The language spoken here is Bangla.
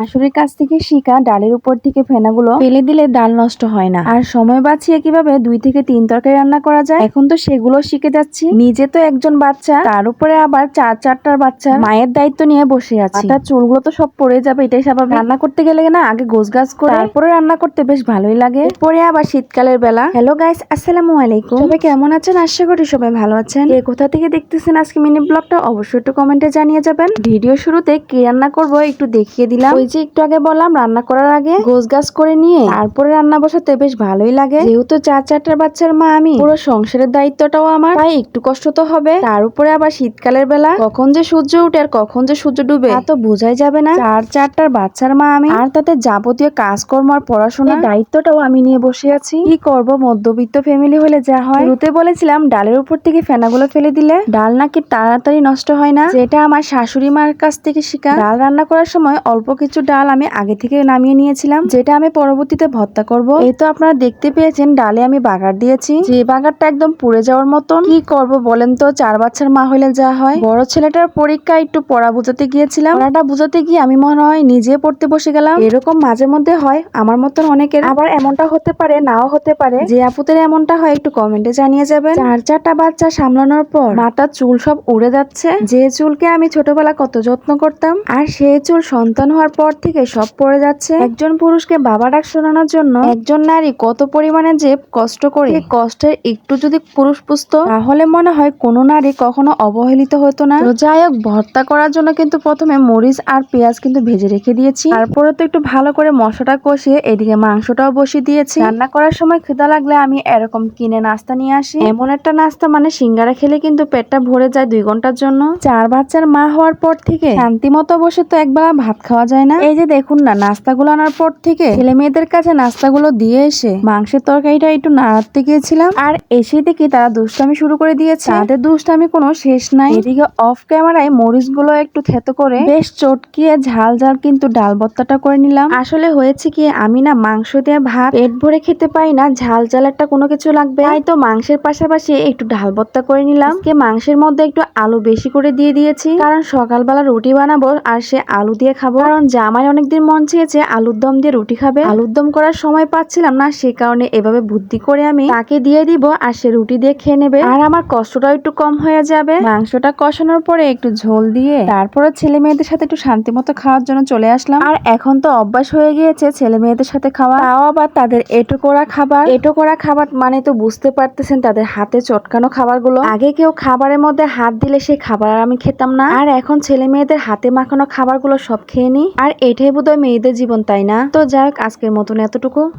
শাশুড়ির কাছ থেকে শিখা ডালের উপর থেকে ফেনাগুলো ফেলে দিলে ডাল নষ্ট হয় না। আর সময় বাঁচিয়ে কীভাবে দুই থেকে তিন তরকারি রান্না করা যায়? এখন তো সেগুলো শিখে যাচ্ছি। নিজে তো একজন বাচ্চা, তার উপরে আবার চার চারটার বাচ্চা। মায়ের দায়িত্ব নিয়ে বসে আছি। তার চুলগুলো তো সব পড়ে যাবে, এটাই স্বাভাবিক। রান্না করতে গেলে না আগে গোছ গাছ করে তারপরে রান্না করতে বেশ ভালোই লাগে। পরে আবার শীতকালের বেলা। হ্যালো গাইস, আসসালামু আলাইকুম। সবাই কেমন আছেন? আশা করি সবাই ভালো আছেন। কে কোথা থেকে দেখতেছেন আজকে মিনি ব্লগটা, অবশ্যই একটু কমেন্টে জানিয়ে যাবেন। ভিডিও শুরুতে কি রান্না করব একটু দেখিয়ে দিলাম। যে একটু আগে বললাম রান্না করার আগে গোছ গাছ করে নিয়ে তারপরে রান্না বসাতে বেশ ভালোই লাগে। যেহেতু চার চারটার বাচ্চার মা আমি পুরো সংসারের দায়িত্বটাও আমার। তাই একটু কষ্ট তো হবে। তার উপরে আবার শীতকালের বেলা কখন যে সূর্য উঠে আর কখন যে সূর্য ডুবে তা তো বোঝাই যাবে না। চার চারটার বাচ্চার মা আমি আর তাতে যাবতীয় কাজকর্ম আর পড়াশোনার দায়িত্বটাও আমি নিয়ে বসে আছি। কি করব মধ্যবিত্ত ফ্যামিলি হলে যা হয়। শুরুতে বলেছিলাম ডালের উপর থেকে ফেনাগুলো ফেলে দিলে ডাল নাকি তাড়াতাড়ি নষ্ট হয় না? যেটা আমার শাশুড়ি মার কাছ থেকে শিখা। ডাল রান্না করার সময় অল্প কিছু ডাল আমি আগে থেকে নামিয়ে নিয়েছিলাম, যেটা আমি পরবর্তীতে ভর্তা করব। এই তো আপনারা দেখতে পেয়েছেন, ডালে আমি বাগার দিয়েছি। যে বাগারটা একদম পুড়ে যাওয়ার মতন, কি করব বলেন তো? চার বাচ্চার মা হইলে যা হয়। বড় ছেলেটার পরীক্ষা একটু পড়া বুঝাতে গিয়েছিলাম। পড়াটা বুঝাতে গিয়ে আমি মনে হয় নিজে পড়তে বসে গেলাম। এরকম মাঝে মধ্যে হয়, আমার মতন অনেকের। আবার এমনটা হতে পারে, নাও হতে পারে। যে আপুদের এমনটা হয়, একটু কমেন্টে জানিয়ে যাবেন। চার চারটা বাচ্চা সামলানোর পর, মাথার চুল সব উড়ে যাচ্ছে। যে চুলকে আমি ছোটবেলা কত যত্ন করতাম। আর সেই চুল সন্তান হওয়ার পর থেকে সব পড়ে যাচ্ছে। একজন পুরুষকে বাবা ডাক শোনানোর জন্য একজন নারী কত পরিমাণে যে কষ্ট করে? কষ্টের একটু যদি পুরুষ পুষতো, তাহলে মনে হয় কোনো নারী কখনো অবহেলিত হতো না। যাই হোক, ভর্তা করার জন্য কিন্তু প্রথমে মরিচ আর পেঁয়াজ কিন্তু ভেজে রেখে দিয়েছি। তারপরে তো একটু ভালো করে মশলাটা কষিয়ে এদিকে মাংসটাও বসিয়ে দিয়েছি। রান্না করার সময় খিদা লাগলে আমি এরকম কিনে নাস্তা নিয়ে আসি। এমন একটা নাস্তা মানে সিঙ্গারা খেলে কিন্তু পেটটা ভরে যায় দুই ঘণ্টার জন্য। চার বাচ্চার মা হওয়ার পর থেকে শান্তি মতো বসে তো একবেলা ভাত খাওয়া যায় না। এই যে দেখুন না, নাস্তাগুলো আনার পর থেকে ছেলে মেয়েদের কাছে নাস্তাগুলো দিয়ে এসে মাংসের তরকারিটা একটু নাড়াতে গিয়েছিলাম। আর এসে দেখি তারা দুষ্টামি শুরু করে দিয়েছে। তাদের দুষ্টামি কোনো শেষ নাই। এদিকে অফ ক্যামেরায় মরিচগুলো একটু থেতো করে বেশ চটকিয়ে ঝাল ঝাল কিন্তু ডাল ভর্তাটা করে নিলাম। আসলে হয়েছে কি, আমি না মাংস দিয়ে ভাত, পেট ভরে খেতে পাই না, ঝাল ঝাল একটা কোনো কিছু লাগবে। তাই তো মাংসের পাশাপাশি একটু ডাল ভর্তা করে নিলাম। কে মাংসের মধ্যে একটু আলু বেশি করে দিয়ে দিয়েছি। কারণ সকালবেলা রুটি বানাবো আর সে আলু দিয়ে খাব। কারণ জামাই অনেকদিন মন চেয়েছে আলুর দম দিয়ে রুটি খাবে। আলুর দম করার সময় পাচ্ছিলাম না, সে কারণে এভাবে বুদ্ধি করে আমি তাকে দিয়ে দিব আর সে রুটি দিয়ে খেয়ে নেবে। আর আমার কষ্টটাও একটু কম হয়ে যাবে। মাংসটা কষানোর পরে একটু ঝোল দিয়ে তারপরে ছেলে মেয়েদের সাথে একটু শান্তি মতো খাওয়ার জন্য চলে আসলাম। আর এখন তো অভ্যাস হয়ে গিয়েছে ছেলে মেয়েদের সাথে খাওয়া। তাও আবার তাদের এটো করা খাবার। এটো করা খাবার মানে তো বুঝতে পারতেছেন তাদের হাতে চটকানো খাবারগুলো। আগে কেউ খাবারের মধ্যে হাত দিলে সেই খাবার আমি খেতাম না। আর এখন ছেলে মেয়েদের হাতে মাখানো খাবারগুলো সব খেয়ে নি আর এটাই বোধহয় মেয়েদের জীবন তাই না? তো যাক আজকের মতন এতটুকু।